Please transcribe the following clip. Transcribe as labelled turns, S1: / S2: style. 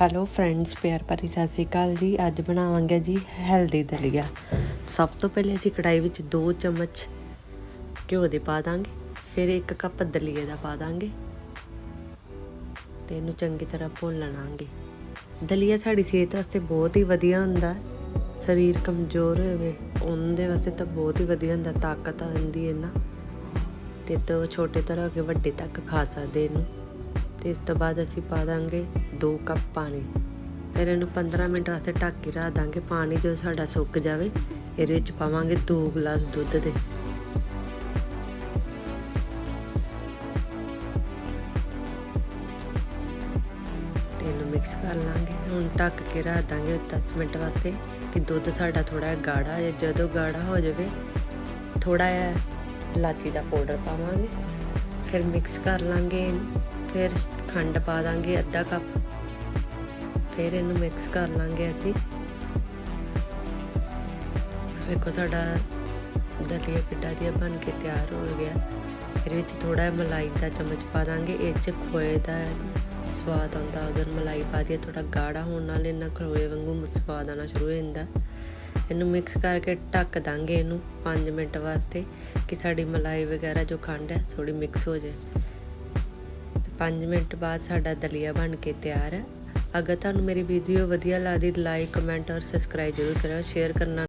S1: Hello friends ਪਿਆਰ ਭਰੀ ਸਤਿ ਸ਼੍ਰੀ ਅਕਾਲ ਜੀ। ਅੱਜ ਬਣਾਵਾਂਗੇ ਜੀ ਹੈਲਦੀ ਦਲੀਆ। ਸਭ ਤੋਂ ਪਹਿਲੇ ਅਸੀਂ ਕੜਾਈ ਵਿੱਚ 2 ਚਮਚ ਘਿਓ ਦੇ ਪਾ ਦਾਂਗੇ। ਫਿਰ 1 ਕੱਪ ਦਲੀਏ ਦਾ ਪਾ ਦਾਂਗੇ। ਤੇ ਇਹਨੂੰ ਚੰਗੀ ਤਰ੍ਹਾਂ ਭੁੰਨ ਲਵਾਂਗੇ ਦਲੀਆ ਸਾਡੀ ਸਿਹਤ ਵਾਸਤੇ ਬਹੁਤ ਹੀ ਵਧੀਆ ਹੁੰਦਾ ਸਰੀਰ ਕਮਜ਼ੋਰ ਹੋਵੇ ਉਹਨਾਂ ਦੇ ਵਾਸਤੇ ਤਾਂ ਬਹੁਤ ਹੀ ਵਧੀਆ ਹੁੰਦਾ, ਤਾਕਤ ਆਉਂਦੀ ਹੈ ਨਾ। ਤੇ ਤੋਂ ਛੋਟੇ ਤਰ੍ਹਾਂ ਲੈ ਕੇ ਵੱਡੇ ਤੱਕ ਖਾ ਸਕਦੇ ਇਹਨੂੰ। ਤੇ ਇਸ ਤੋਂ ਬਾਅਦ ਅਸੀਂ ਪਾ ਦਾਂਗੇ 2 ਕੱਪ ਪਾਣੀ। ਫਿਰ ਇਹਨੂੰ 15 ਮਿੰਟ ਵਾਸਤੇ ਢੱਕ ਕੇ ਰੱਖ ਦਾਂਗੇ। ਪਾਣੀ ਜਦੋਂ ਸਾਡਾ ਸੁੱਕ ਜਾਵੇ, ਇਹਦੇ ਵਿੱਚ ਪਾਵਾਂਗੇ 2 ਗਲਾਸ ਦੁੱਧ ਦੇ। ਇਹਨੂੰ ਮਿਕਸ ਕਰ ਲਾਂਗੇ। ਹੁਣ ਢੱਕ ਕੇ ਰੱਖ ਦਾਂਗੇ 10 ਮਿੰਟ ਵਾਸਤੇ ਕਿ ਦੁੱਧ ਸਾਡਾ ਥੋੜਾ ਗਾੜਾ ਹੈ। ਜਦੋਂ ਗਾੜਾ ਹੋ ਜਾਵੇ ਥੋੜਾ ਜਿਹਾ ਇਲਾਚੀ ਦਾ ਪਾਊਡਰ ਪਾਵਾਂਗੇ। ਫਿਰ ਮਿਕਸ ਕਰ ਲਾਂਗੇ ਫਿਰ ਖੰਡ ਪਾ ਦਾਂਗੇ, ਅੱਧਾ ਕੱਪ। ਫਿਰ ਇਹਨੂੰ ਮਿਕਸ ਕਰ ਲਾਂਗੇ ਅਸੀਂ। ਵੇਖੋ ਸਾਡਾ ਦਲੀਆ ਕਿੱਡਾ ਜਿਹਾ ਬਣ ਕੇ ਤਿਆਰ ਹੋ ਗਿਆ। ਇਹਦੇ ਵਿੱਚ ਥੋੜਾ ਮਲਾਈ ਦਾ ਚਮਚ ਪਾ ਦਾਂਗੇ। ਇਹ ਚ ਖੋਏ ਦਾ ਸਵਾਦ ਆਉਂਦਾ। ਅਗਰ ਮਲਾਈ ਪਾ ਦਈਏ ਥੋੜਾ ਗਾੜਾ ਹੋਣ ਨਾਲ ਇਹਨਾਂ ਖੋਏ ਵਾਂਗੂ ਸਵਾਦ ਆਉਣਾ ਸ਼ੁਰੂ ਹੋ ਜਾਂਦਾ। ਇਹਨੂੰ ਮਿਕਸ ਕਰਕੇ ਢੱਕ ਦਾਂਗੇ ਇਹਨੂੰ 5 ਮਿੰਟ ਵਾਸਤੇ, ਕਿ ਸਾਡੀ ਮਲਾਈ ਵਗੈਰਾ ਜੋ ਖੰਡ ਹੈ ਥੋੜੀ ਮਿਕਸ ਹੋ ਜਾਏ। 5 ਮਿੰਟ ਬਾਅਦ ਸਾਡਾ ਦਲੀਆ ਬਣ ਕੇ ਤਿਆਰ ਹੈ। ਅਗਰ ਤੁਹਾਨੂੰ ਮੇਰੀ ਵੀਡੀਓ ਵਧੀਆ ਲੱਗਦੀ ਲਾਈਕ ਕਮੈਂਟ ਔਰ ਸਬਸਕ੍ਰਾਈਬ ਜ਼ਰੂਰ ਕਰਿਓ। ਸ਼ੇਅਰ ਕਰਨਾ